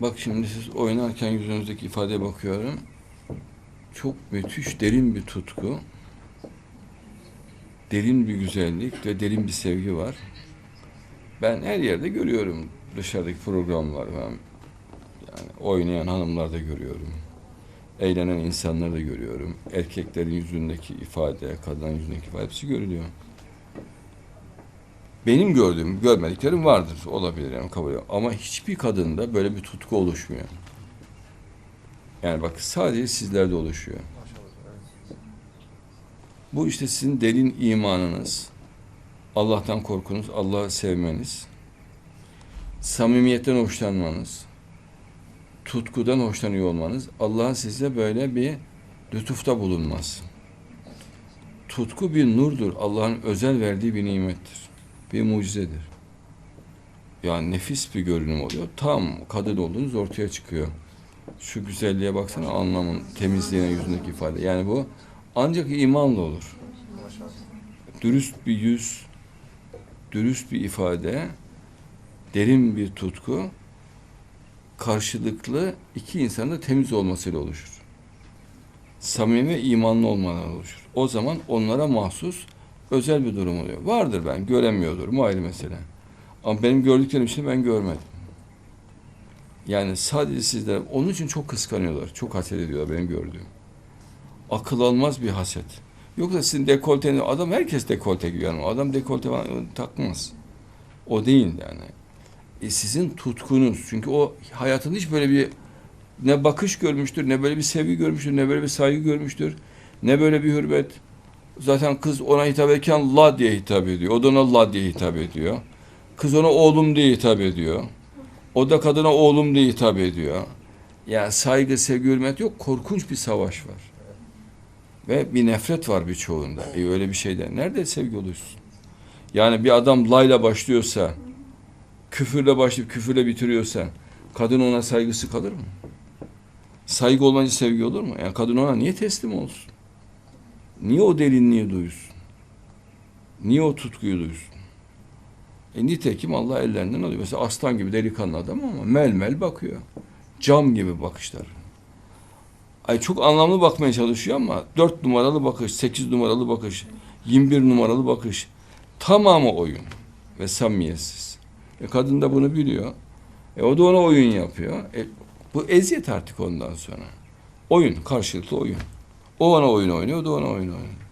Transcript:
Bak şimdi siz oynarken yüzünüzdeki ifadeye bakıyorum. Çok müthiş, derin bir tutku. Derin bir güzellik ve derin bir sevgi var. Ben her yerde görüyorum dışarıdaki programlar falan. Yani oynayan hanımlar da görüyorum. Eğlenen insanları da görüyorum. Erkeklerin yüzündeki ifade, kadının yüzündeki ifade hepsi görülüyor. Benim gördüğüm, görmediklerim vardır. Olabilir yani kabul ediyorum. Ama hiçbir kadında böyle bir tutku oluşmuyor. Yani bak sadece sizlerde oluşuyor. Bu işte sizin derin imanınız, Allah'tan korkunuz, Allah'ı sevmeniz, samimiyetten hoşlanmanız, tutkudan hoşlanıyor olmanız, Allah'ın size böyle bir lütufta bulunmaz. Tutku bir nurdur. Allah'ın özel verdiği bir nimettir. Bir mucizedir. Yani nefis bir görünüm oluyor. Tam kadın olduğunuz ortaya çıkıyor. Şu güzelliğe baksana anlamın, temizliğine yüzündeki ifade. Yani bu ancak imanla olur. Dürüst bir yüz, dürüst bir ifade, derin bir tutku, karşılıklı iki insanın da temiz olmasıyla oluşur. Samimi imanlı olmadan oluşur. O zaman onlara mahsus özel bir durum oluyor. Vardır ben, göremiyordur. Bu ayrı mesele. Ama benim gördüklerim için ben görmedim. Yani sadece sizler, onun için çok kıskanıyorlar, çok haset ediyorlar benim gördüğüm. Akıl almaz bir haset. Yoksa sizin dekolteniz, adam herkes dekolte giyiyor. Adam dekolte falan takmaz. O değil yani. E sizin tutkunuz, çünkü o hayatında hiç böyle bir ne bakış görmüştür, ne böyle bir sevgi görmüştür, ne böyle bir saygı görmüştür, ne böyle bir hürmet. Zaten kız ona hitap ederken la diye hitap ediyor. O da ona la diye hitap ediyor. Kız ona oğlum diye hitap ediyor. O da kadına oğlum diye hitap ediyor. Yani saygı, sevgi, hürmet yok. Korkunç bir savaş var. Ve bir nefret var birçoğunda. E öyle bir şeyden. Nerede sevgi olursun? Yani bir adam layla başlıyorsa, küfürle başlayıp küfürle bitiriyorsa, kadın ona saygısı kalır mı? Saygı olmayınca sevgi olur mu? Yani kadın ona niye teslim olsun? Niye o derinliği duysun? Niye o tutkuyu duysun? E nitekim Allah ellerinden alıyor. Mesela aslan gibi delikanlı adam ama mel mel bakıyor. Cam gibi bakışlar. Ay çok anlamlı bakmaya çalışıyor ama dört numaralı bakış, sekiz numaralı bakış, 21 numaralı bakış tamamı oyun ve samimiyetsiz. E kadın da bunu biliyor. E o da ona oyun yapıyor. E bu eziyet artık ondan sonra. Oyun, karşılıklı oyun. O ona oyun oynuyor, o da ona oyun oynuyor.